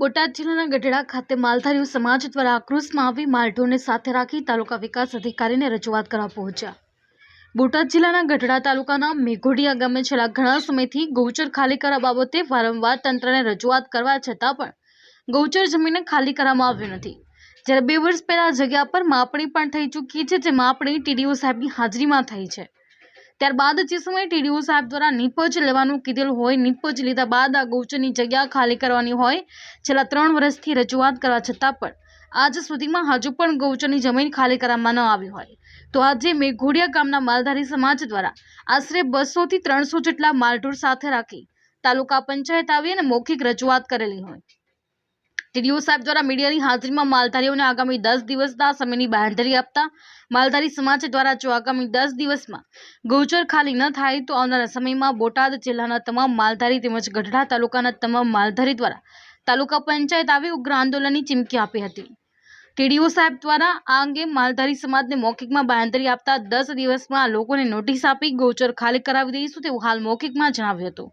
બોટાદ જિલ્લાના ગઢડા ખાતે માલધારીઓ સમાજ દ્વારા આક્રોશમાં આવી માલઢોરને સાથે રાખી તાલુકા વિકાસ અધિકારીને રજૂઆત કરવા પહોંચ્યા. બોટાદ જિલ્લાના ગઢડા તાલુકાના મેઘોડિયા ગામે છેલ્લા ઘણા સમયથી ગૌચર ખાલી કરવા બાબતે વારંવાર તંત્રને રજૂઆત કરવા છતાં પણ ગૌચર જમીનને ખાલી કરવામાં આવ્યું નથી. જ્યારે બે વર્ષ પહેલા જગ્યા પર માપણી પણ થઈ ચૂકી છે, જે માપણી ટીડીઓ સાહેબની હાજરીમાં થઈ છે. ત્યારબાદ જે સમયે ટીડીઓ સાહેબ દ્વારા નિપજ લેવાનું કીધેલું હોય, નિપજ લીધા બાદ આ ગૌચરની જગ્યા ખાલી કરવાની હોય, છેલ્લા ત્રણ વર્ષથી રજૂઆત કરવા છતાં પણ આજ સુધીમાં હજુ પણ ગૌચરની જમીન ખાલી કરવામાં ન આવી હોય. તો આજે મેઘોડિયા ગામના માલધારી સમાજ દ્વારા આશરે બસોથી ત્રણસો જેટલા માલઢોર સાથે રાખી તાલુકા પંચાયત આવી અને મૌખિક રજૂઆત કરેલી હોય. ટીડીઓ સાહેબ દ્વારા મીડિયાની હાજરીમાં માલધારીઓને આગામી દસ દિવસના સમયની બાંહેધરી આપતા માલધારી સમાજ દ્વારા જો આગામી દસ દિવસમાં ગૌચર ખાલી ન થાય તો આવનારા સમયમાં બોટાદ જિલ્લાના તમામ માલધારી તેમજ ગઢડા તાલુકાના તમામ માલધારી દ્વારા તાલુકા પંચાયત આવી ઉગ્ર આંદોલનની ચીમકી આપી હતી. ટીડીઓ સાહેબ દ્વારા આ અંગે માલધારી સમાજને મૌખિકમાં બાંહેધરી આપતા દસ દિવસમાં લોકોને નોટિસ આપી ગૌચર ખાલી કરાવી દઈશું તેવું હાલ મૌખિકમાં જણાવ્યું હતું.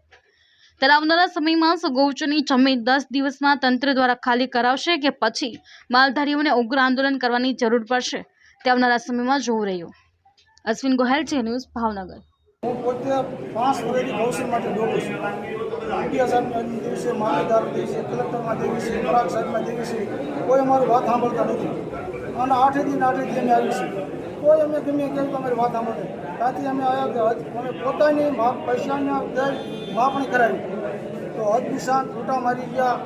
ત્યારે આવનારા સમયમાં ગૌચરની જમીન દસ દિવસમાં તંત્ર દ્વારા ખાલી કરાવશે કે પછી માલધારીઓને ઉગ્ર આંદોલન કરવાની જરૂર પડશે? તે આવનારા સમયમાં જોવું રહ્યું. અશ્વિન ગોહેલ છે ન્યૂઝ ભાવનગર. હું પોતે પાંચ વર્ષથી ગૌસર માટે દોડું છું. મીડિયા સાહેબના દિવસે, મામલતદાર દિવસે, કલેક્ટરમાં દિવસે પરાગ સાહેબના દિવસે કોઈ અમારી વાત સાંભળતા નથી. અને આઠે દિન આઠે દિન આવી છીએ. કોઈ અમે ગમે કેમ તમારી વાત સાંભળે ત્યાંથી અમે આવ્યા અમે પોતાની પૈસાના દર માપણી કરાવી. તો હદ નિશાન છૂટા મારી ગયા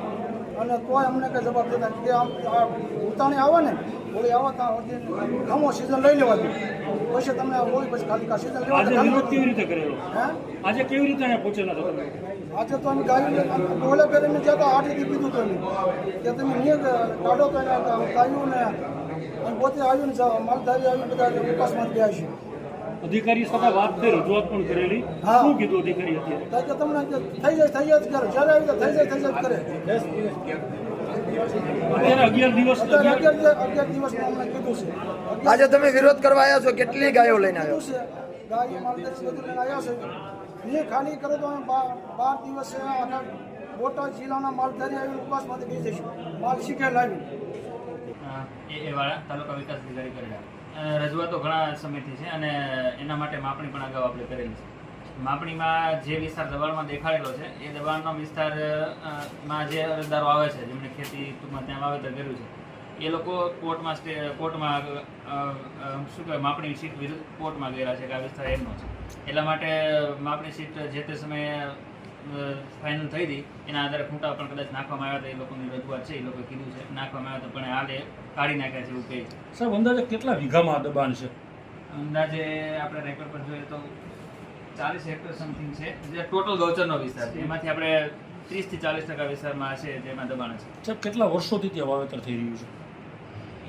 અને તોય અમને કંઈ જવાબ દેતા કે આમ આ ઉતાણી આવે ને હોળી આવે ત્યાં ગમો સિઝન લઈ લેવા દે. પછી તમને હોળી પછી ખાલી કા સિઝન લેવા કેવી રીતે કરેલો? હે? આજે કેવી રીતે અહીંયા પહોંચેલા છો તમે? આજે તો અમે ગાયું ડોલે ફેર અમે આઠ આઠથી કીધું તો અમે કે તમે નહીં કાઢો તો ગાયું ને પોતે આવ્યું ને માલધારી આવ્યું બધા ઉપાસમાં ગયા છે. અધિકારી સાથે વાત થઈ રજૂઆત પણ કરેલી. શું કીધું અધિકારી અત્યારે? તમને થઈ જાય થઈ જ કરે. જ્યારે આવી થઈ જાય થઈ જ કરે. અત્યારે અગિયાર દિવસ અગિયાર અગિયાર દિ- અગિયાર દિવસમાં અમને કીધું છે. આજે તમે વિરોધ કરવા આવ્યા છો? કેટલી ગાયો લઈને આવ્યો? છે. ગાય માલધારી બધું લઈને આવ્યા છે. નહીં ખાલી કરો તો અમે બાર દિવસે આખા બોટાદ જિલ્લાના માલધારી આવી ઉપવાસમાંથી બી જઈશું. માલ શીખે લાવી એ એ વાળા તાલુકા વિકાસ અધિકારી કરી રજૂઆતો ઘણા સમયથી છે અને એના માટે માપણી પણ અગાઉ આપણે કરેલી છે. માપણીમાં જે વિસ્તાર દબાણમાં દેખાડેલો છે, એ દબાણનો વિસ્તારમાં જે અરજદારો આવે છે, જેમણે ખેતી ટૂંકમાં ત્યાં વાવેતર કર્યું છે, એ લોકો કોર્ટમાં સ્ટે, કોર્ટમાં શું કહેવાય, માપણી સીટ વિરુદ્ધ કોર્ટમાં ગયેલા છે, કે આ વિસ્તાર એમનો છે. એટલા માટે માપણી સીટ જે તે સમયે ફાઇનલ થઈ હતી. એના આધારે ખૂંટા પણ કદાચ નાખવામાં આવ્યા હતા એ લોકોની રજૂઆત છે એ લોકોએ કીધું છે નાખવામાં આવ્યા હતા પણ હાલે કાઢી નાખ્યા છે એવું કહે છે. સાહેબ અંદાજે કેટલા વીઘામાં આ દબાણ છે? અંદાજે આપણે રેકોર્ડ પર જોઈએ તો ચાલીસ હેક્ટર સમથિંગ છે. જે ટોટલ ગૌચરનો વિસ્તાર છે. એમાંથી આપણે ત્રીસથી ચાલીસ ટકા વિસ્તારમાં છે જેમાં દબાણ છે સાહેબ કેટલા વર્ષોથી ત્યાં વાવેતર થઈ રહ્યું છે?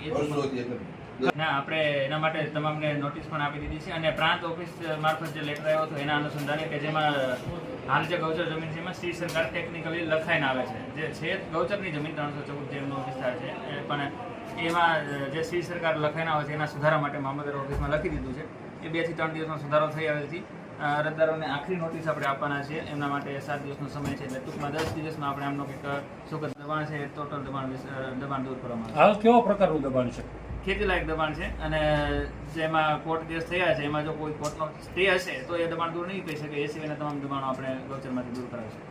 એ ના આપણે એના માટે તમામને નોટિસ પણ આપી દીધી છે અને પ્રાંત ઓફિસ મારફત જે લેટર આવ્યો હતો એના અનુસંધાને કે જેમાં હાલ જે ગૌચર જમીન છે એમાં શ્રી સરકાર ટેકનિકલી લખાઈને આવે છે. જે છે ગૌચરની જમીન ત્રણસો ચૌદ જેમનો વિસ્તાર છે. એ પણ એમાં જે શ્રી સરકાર લખાઈને આવે છે એના સુધારા માટે મામલતદાર ઓફિસમાં લખી દીધું છે. એ બેથી ત્રણ દિવસનો સુધારો થઈ આવેથી અરજદારોને આખરી નોટિસ આપણે આપવાના છે. એમના માટે સાત દિવસનો સમય છે એટલે ટૂંકમાં દસ દિવસમાં આપણે એમનો કંઈક સુખદ દબાણ છે ટોટલ દબાણ દબાણ દૂર કરવામાં આવે હાલ કેવા પ્રકારનું દબાણ છે? ખેતીલાયક દબાણ છે અને જેમાં કોર્ટ કેસ થયા છે, એમાં જો કોઈ કોર્ટનો સ્ટે હશે, તો એ દબાણ દૂર નહીં થઈ શકે. એ સિવાયના તમામ દબાણો આપણે ગૌચરમાંથી દૂર કરાવીશું